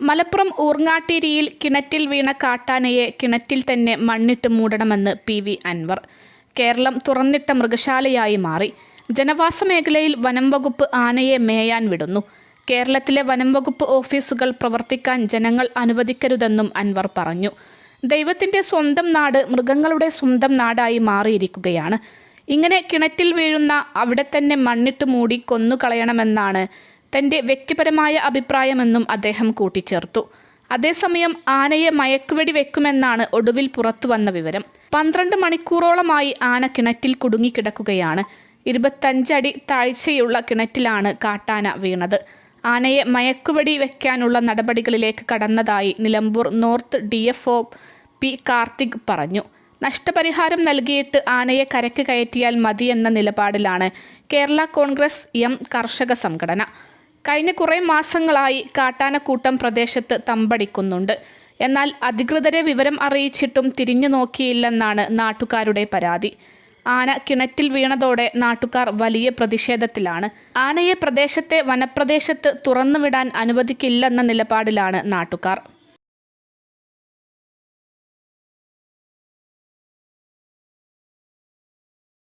മലപ്പുറം ഊർങ്ങാട്ടിരിയിൽ കിണറ്റിൽ വീണ കാട്ടാനയെ കിണറ്റിൽ തന്നെ മണ്ണിട്ട് മൂടണമെന്ന് പി വി അൻവർ. കേരളം തുറന്നിട്ട മൃഗശാലയായി മാറി. ജനവാസ മേഖലയിൽ വനം വകുപ്പ് ആനയെ മേയാൻ വിടുന്നു. കേരളത്തിലെ വനം വകുപ്പ് ഓഫീസുകൾ പ്രവർത്തിക്കാൻ ജനങ്ങൾ അനുവദിക്കരുതെന്നും അൻവർ പറഞ്ഞു. ദൈവത്തിന്റെ സ്വന്തം നാട് മൃഗങ്ങളുടെ സ്വന്തം നാടായി മാറിയിരിക്കുകയാണ്. ഇങ്ങനെ കിണറ്റിൽ വീഴുന്ന അവിടെ തന്നെ മണ്ണിട്ട് മൂടി കൊന്നുകളയണമെന്നാണ് തന്റെ വ്യക്തിപരമായ അഭിപ്രായമെന്നും അദ്ദേഹം കൂട്ടിച്ചേർത്തു. അതേസമയം ആനയെ മയക്കുവെടി വെക്കുമെന്നാണ് ഒടുവിൽ പുറത്തുവന്ന വിവരം. പന്ത്രണ്ട് മണിക്കൂറോളമായി ആന കിണറ്റിൽ കുടുങ്ങിക്കിടക്കുകയാണ്. ഇരുപത്തഞ്ചടി താഴ്ചയുള്ള കിണറ്റിലാണ് കാട്ടാന വീണത്. ആനയെ മയക്കുവെടി വെക്കാനുള്ള നടപടികളിലേക്ക് കടന്നതായി Nilambur north D F O P Karthik പറഞ്ഞു. നഷ്ടപരിഹാരം നൽകിയിട്ട് ആനയെ കരക്ക് കയറ്റിയാൽ മതിയെന്ന നിലപാടിലാണ് കേരള കോൺഗ്രസ് എം കർഷക സംഘടന. കഴിഞ്ഞ കുറേ മാസങ്ങളായി കാട്ടാനക്കൂട്ടം പ്രദേശത്ത് തമ്പടിക്കുന്നുണ്ട്. എന്നാൽ അധികൃതരെ വിവരം അറിയിച്ചിട്ടും തിരിഞ്ഞു നോക്കിയില്ലെന്നാണ് നാട്ടുകാരുടെ പരാതി. ആന കിണറ്റിൽ വീണതോടെ നാട്ടുകാർ വലിയ പ്രതിഷേധത്തിലാണ്. ആനയെ പ്രദേശത്തെ വനപ്രദേശത്ത് തുറന്നുവിടാൻ അനുവദിക്കില്ലെന്ന നിലപാടിലാണ് നാട്ടുകാർ.